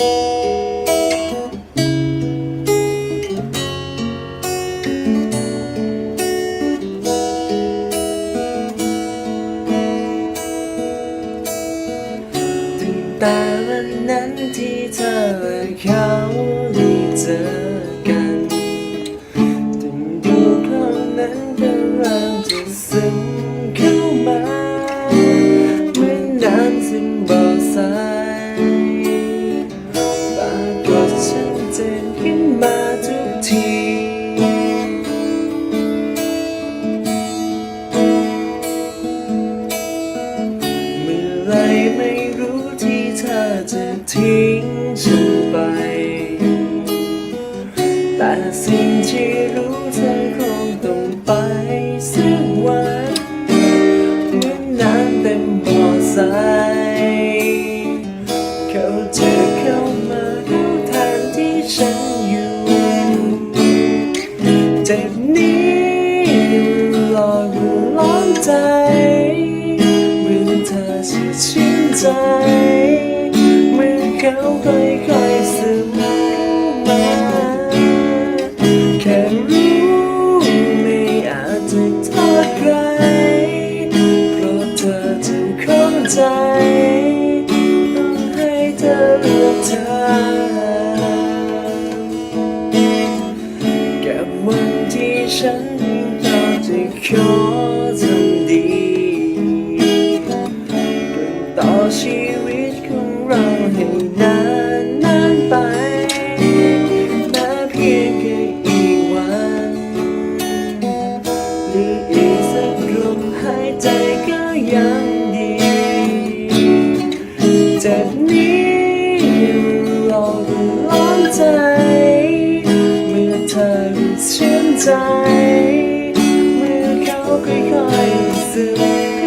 ตั้งแต่วันนั้นที่เธอและเขาได้เจอกันถึงดูเขานั้นก็เริ่มจะซึมเข้ามาเหมือนน้ำซึมบ่อทราย ที เมื่อไรไม่รู้ที่เธอจะทิ้งฉันไป แต่สิ่งที่รู้เธอคงต้องไปสักวันเหมือนน้ำเต็มบ่อทรายเขาจะเข้ามารู้ทันที่ฉัน จ็บนี้หลอกล้อนใจเมื่อเธอชื่นใจเมื่อเขาค่อยๆซึมเข้ามาแค่รู้ไม่อาจจะโทษใครเพราะเธอจะเข้าใจต้องให้เธอเลือกทาง ฉันอยากจะขอทำดีเป็นต่อชีวิตของเราให้นานนานไปแม้เพียงแค่อีกวันหรืออีกสักลมหายใจก็ยังดีเจ็บนี้ ชื่นใจ เมื่อเขาค่อยๆซึม